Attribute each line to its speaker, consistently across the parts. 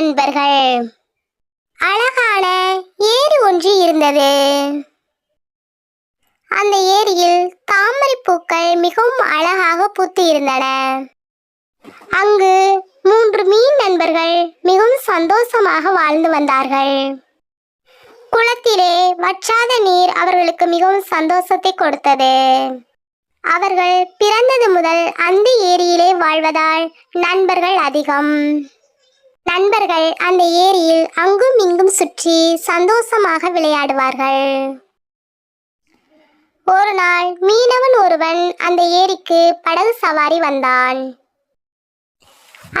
Speaker 1: நண்பர்கள். அழகான ஏரி ஒன்று இருந்தது. அந்த ஏரியில் தாமரை பூக்கள் மிகவும் அழகாக பூத்து இருந்தன. அங்கு மூன்று மீன் நண்பர்கள் மிகவும் சந்தோஷமாக வாழ்ந்து வந்தார்கள். குளத்திலே வற்றாத நீர் அவர்களுக்கு மிகவும் சந்தோஷத்தை கொடுத்தது. அவர்கள் பிறந்தது முதல் அந்த ஏரியிலே வாழ்வதால் நண்பர்கள் அதிகம். நண்பர்கள் அந்த ஏரியில் அங்கும் இங்கும் சுற்றி சந்தோஷமாக விளையாடுவார்கள். ஒரு நாள் மீனவன் ஒருவன் அந்த ஏரிக்கு படகு சவாரி வந்தான்.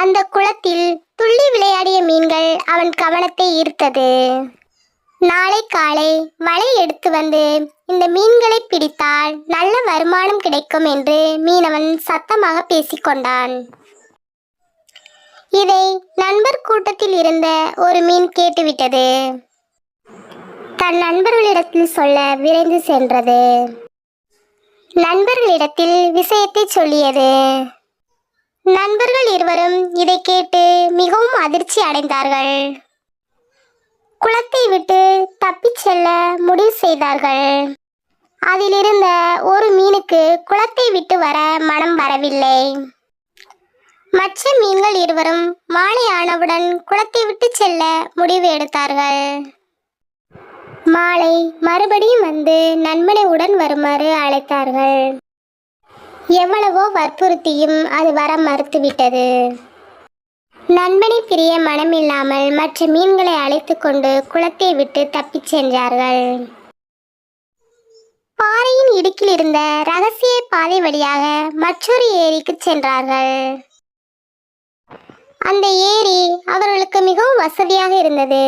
Speaker 1: அந்த குளத்தில் துள்ளி விளையாடிய மீன்கள் அவன் கவனத்தை ஈர்த்தது. நாளை காலை வலை எடுத்து வந்து இந்த மீன்களை பிடித்தால் நல்ல வருமானம் கிடைக்கும் என்று மீனவன் சத்தமாக பேசிக்கொண்டான். இதை நண்பர் கூட்டத்தில் இருந்த ஒரு மீன் கேட்டுவிட்டது. தன் நண்பர்களிடத்தில் சொல்ல விரைந்து சென்றது. நண்பர்களிடத்தில் விஷயத்தை சொல்லியது. நண்பர்கள் இருவரும் இதை கேட்டு மிகவும் அதிர்ச்சி அடைந்தார்கள். குளத்தை விட்டு தப்பிச் செல்ல முடிவு செய்தார்கள். அதிலிருந்த ஒரு மீனுக்கு குளத்தை விட்டு வர மனம் வரவில்லை. மற்ற மீன்கள் இருவரும் மாலை ஆனவுடன் குளத்தை விட்டு செல்ல முடிவு எடுத்தார்கள். மாலை மறுபடியும் வந்து நண்பனை உடன் வருமாறு அழைத்தார்கள். எவ்வளவோ வற்புறுத்தியும் அது வர மறுத்துவிட்டது. நண்பனை பிரிய மனமில்லாமல் மற்ற மீன்களை அழைத்து கொண்டு குளத்தை விட்டு தப்பிச் சென்றார்கள். பாறையின் இடுக்கில் இருந்த ரகசிய பாதை வழியாக மற்றொரு ஏரிக்கு சென்றார்கள். அந்த ஏரி அவர்களுக்கு மிகவும் வசதியாக இருந்தது.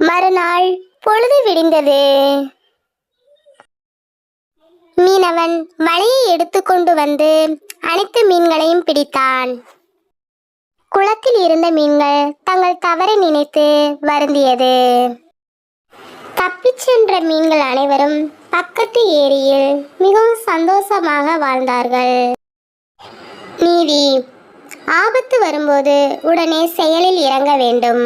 Speaker 1: மறுநாள் பொழுது விடிந்தது. மீனவன் வலையை எடுத்துக்கொண்டு வந்து அனைத்து மீன்களையும் பிடித்தான். குளத்தில் இருந்த மீன்கள் தங்கள் தவறை நினைத்து வருந்தியது. தப்பிச் சென்ற மீன்கள் அனைவரும் பக்கத்து ஏரியில் மிகவும் சந்தோஷமாக வாழ்ந்தார்கள். நீதி ஆபத்து வரும்போது உடனே செயலில் இறங்க வேண்டும்.